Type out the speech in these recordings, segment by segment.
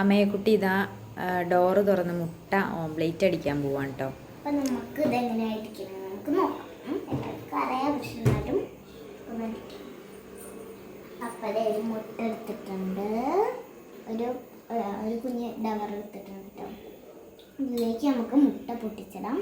അമ്മയെക്കുട്ടി ഇതാ ഡോറ് തുറന്ന് മുട്ട ഓംലേറ്റ് അടിക്കാൻ പോവാണ് കേട്ടോ നമുക്ക് നമുക്ക് നോക്കാം. മുട്ട എടുത്തിട്ടുണ്ട്. ഒരു ഒരു കുഞ്ഞ് ഡവർ എടുത്തിട്ടുണ്ട് കേട്ടോ ഇതിലേക്ക് നമുക്ക് മുട്ട പൊട്ടിച്ചിടാം.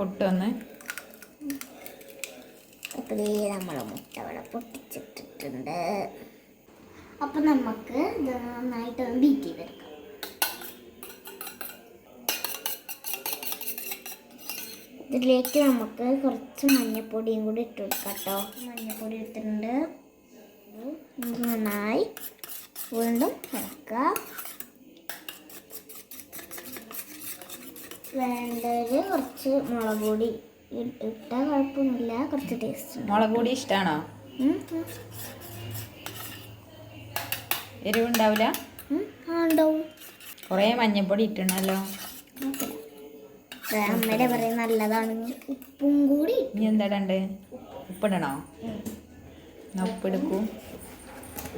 പൊട്ട് വന്ന്. നമ്മൾ മുട്ട ഇവിടെ പൊട്ടിച്ചിട്ടിട്ടുണ്ട്. അപ്പം നമുക്ക് ഇത് നന്നായിട്ട് ബീറ്റ് ചെയ്തെടുക്കാം. ഇതിലേക്ക് നമുക്ക് കുറച്ച് മഞ്ഞപ്പൊടിയും കൂടി ഇട്ട് കൊടുക്കാം കേട്ടോ. മഞ്ഞപ്പൊടി ഇട്ടിട്ടുണ്ട്. നന്നായി വീണ്ടും ഇളക്കുക വേണ്ടത് കുറച്ച് മുളക് പൊടി ഇട്ടാൽ കുഴപ്പമൊന്നുമില്ല. കുറച്ച് ടേസ്റ്റ് മുളക് പൊടി ഇഷ്ടമാണോ. എരിവുണ്ടാവില്ല ഉണ്ടാവും. കുറേ മഞ്ഞപ്പൊടി ഇട്ടണല്ലോ അമ്മയുടെ പറയും നല്ലതാണ്. ഉപ്പും കൂടി ഇനി എന്താടണ്ട് ഉപ്പിടണോ? ഉപ്പെടുക്കൂ.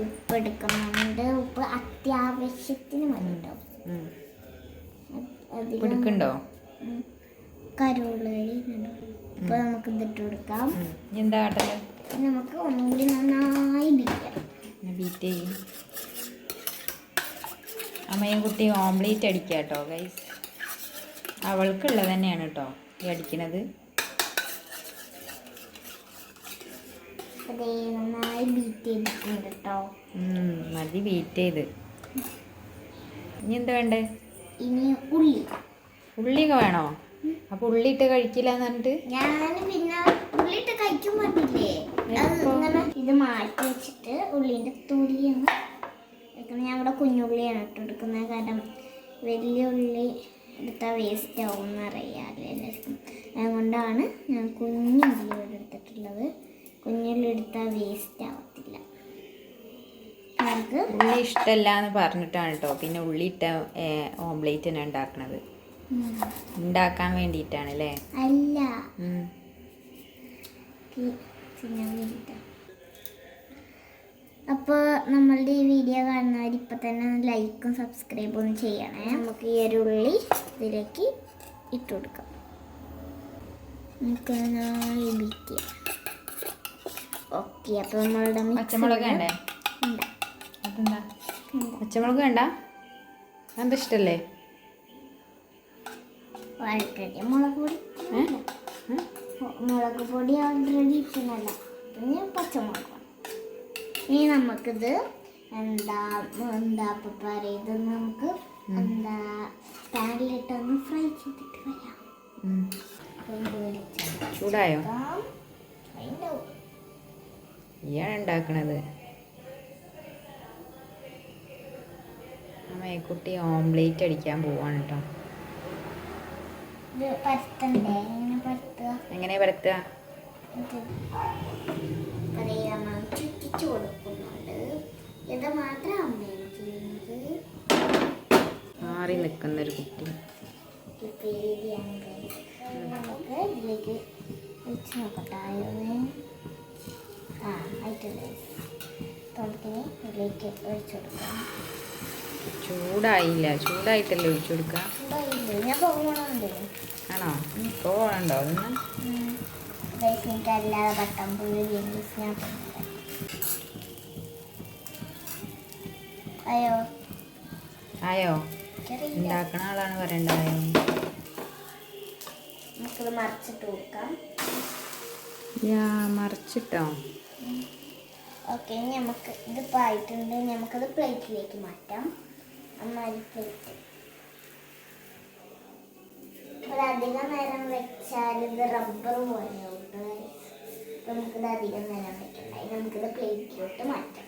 ഉപ്പ് എടുക്കുന്നുണ്ട് ഉപ്പ് അത്യാവശ്യത്തിന് മതി കേട്ടോ ഇടണം. ഇപ്പൊ നമുക്ക് ഇതിട്ട് കൊടുക്കാം. എന്താ നമുക്ക് ഒന്നുകൂടി നന്നായി ബീറ്റാം ബീറ്റ് ചെയ്യും. അമ്മയും കുട്ടി ഓംലേറ്റ് അടിക്കുക കേട്ടോ ഗൈസ് അവൾക്കുള്ളത് തന്നെയാണ് കേട്ടോ ഈ അടിക്കണത്. നന്നായി ബീറ്റ് ചെയ്തിട്ടുണ്ട് കേട്ടോ മതി ബീറ്റ് ചെയ്ത്. ഇനി എന്താ വേണ്ടേ? ഇനി ഉള്ളി. ഉള്ളി വേണോ? അപ്പൊ ഉള്ളി ഇട്ട് കഴിക്കില്ല എന്നിട്ട് പറഞ്ഞിട്ട്? ഞാൻ പിന്നെ ഉള്ളിട്ട് കഴിക്കാൻ പറ്റില്ലേ ഇത് മാറ്റി വെച്ചിട്ട് ഉള്ളിന്റെ തൊലിയാണ് വെക്കുന്നത്. ഞാൻ ഇവിടെ കുഞ്ഞുള്ളിയാണ് ഇട്ട് എടുക്കുന്നത് കാരണം വലിയ ഉള്ളി എടുത്താൽ വേസ്റ്റ് ആവും എന്നറിയാമല്ലോ എല്ലാവർക്കും. അതുകൊണ്ടാണ് ഞാൻ കുഞ്ഞുള്ളി ഇവിടെ എടുത്തിട്ടുള്ളത്. കുഞ്ഞുള്ളി എടുത്താൽ വേസ്റ്റ് ആവത്തില്ല ഉള്ളി ഇഷ്ടമല്ല എന്ന് പറഞ്ഞിട്ടാണ് കേട്ടോ പിന്നെ ഉള്ളി ഇട്ട ഓംലേറ്റ് തന്നെ ഉണ്ടാക്കണത്. ഉണ്ടാക്കാൻ വേണ്ടിയിട്ടാണ് അല്ലേ. അല്ല അപ്പോൾ നമ്മളുടെ ഈ വീഡിയോ കാണുന്നവർ ഇപ്പം തന്നെ ലൈക്കും സബ്സ്ക്രൈബും ഒന്ന് ചെയ്യണേ. നമുക്ക് ഈ ഒരു ഉള്ളി ഇതിലേക്ക് ഇട്ട് കൊടുക്കാം. നമുക്ക് ഓക്കെ അപ്പോൾ നമ്മളുടെ പച്ചമുളക് ഉണ്ട്. അതെന്താ. പച്ചമുളക് വേണ്ട. എന്താ ഇഷ്ടല്ലേ? മുളക് പൊടി? മുളക് ഓൾറെഡി പിന്നെ പച്ചമുളക്. ഇനി നമുക്കിത് എന്താ എന്താ ഇപ്പൊ പറയുന്നത് നമുക്ക് എന്താ പാനിലിട്ടൊന്ന് ഫ്രൈ ചെയ്തിട്ട് വരാം. ചൂടായോ? ഇയാണ് ഉണ്ടാക്കണത്. അമ്മയെ കുട്ടി ഓംലേറ്റ് അടിക്കാൻ പോവാണ് കേട്ടോ എങ്ങനെ പരത്തുക? ചുറ്റിച്ചു കൊടുക്കുന്നുണ്ട്. ഇത് മാത്രം ചെയ്യുന്നത് മാറി നിൽക്കുന്ന ഒരു കുട്ടി. ആ ആയിട്ടുണ്ട് നമുക്കിനി ഇതിലേക്ക് ഒഴിച്ചു കൊടുക്കാം. ചൂടായില്ല. ചൂടായിട്ടല്ലേ ഒഴിച്ചു കൊടുക്കുക ആണോ? വേണ്ടോ അതൊന്ന് ഗൈസ് എനിക്ക് അല്ലാതെ ബട്ടൻ പുള്ളി ഗെയിംസ് ഞാൻ പോകുന്നത് അയ്യോ. ആയോ? ഉണ്ടാക്കണ ആളാണ് പറയണ്ടായോ നമുക്കിത് മറിച്ചിട്ട് കൊടുക്കാം. യാ മറിച്ചിട്ടോ? ഓക്കെ നമുക്ക് ഇത് ആയിട്ടുണ്ട്. ഇനി നമുക്കത് പ്ലേറ്റിലേക്ക് മാറ്റാം. മരിപ്പിട്ട് അപ്പോൾ അധികം നേരം വെച്ചാൽ ഇത് റബ്ബർ പോലെയുണ്ട് നമുക്കിത് അധികം നേരം വെക്കണ്ടായി നമുക്കിത് പ്ലേറ്റിലോട്ട് മാറ്റാം.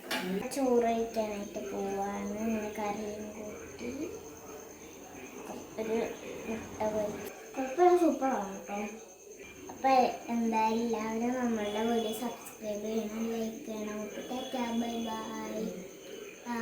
ചോറ് കഴിക്കാനായിട്ട് പോവാണ്. ഇങ്ങനെ കറിയും കൂട്ടി. ഒരു മുട്ട പൊരിച്ച് കുഴപ്പമില്ല സൂപ്പറാണ് കേട്ടോ. അപ്പോൾ എന്താ എല്ലാവരും നമ്മളുടെ വീഡിയോ സബ്സ്ക്രൈബ് ചെയ്യണം ലൈക്ക് ചെയ്യണം. അപ്പോൾ ബൈ ബൈ ആ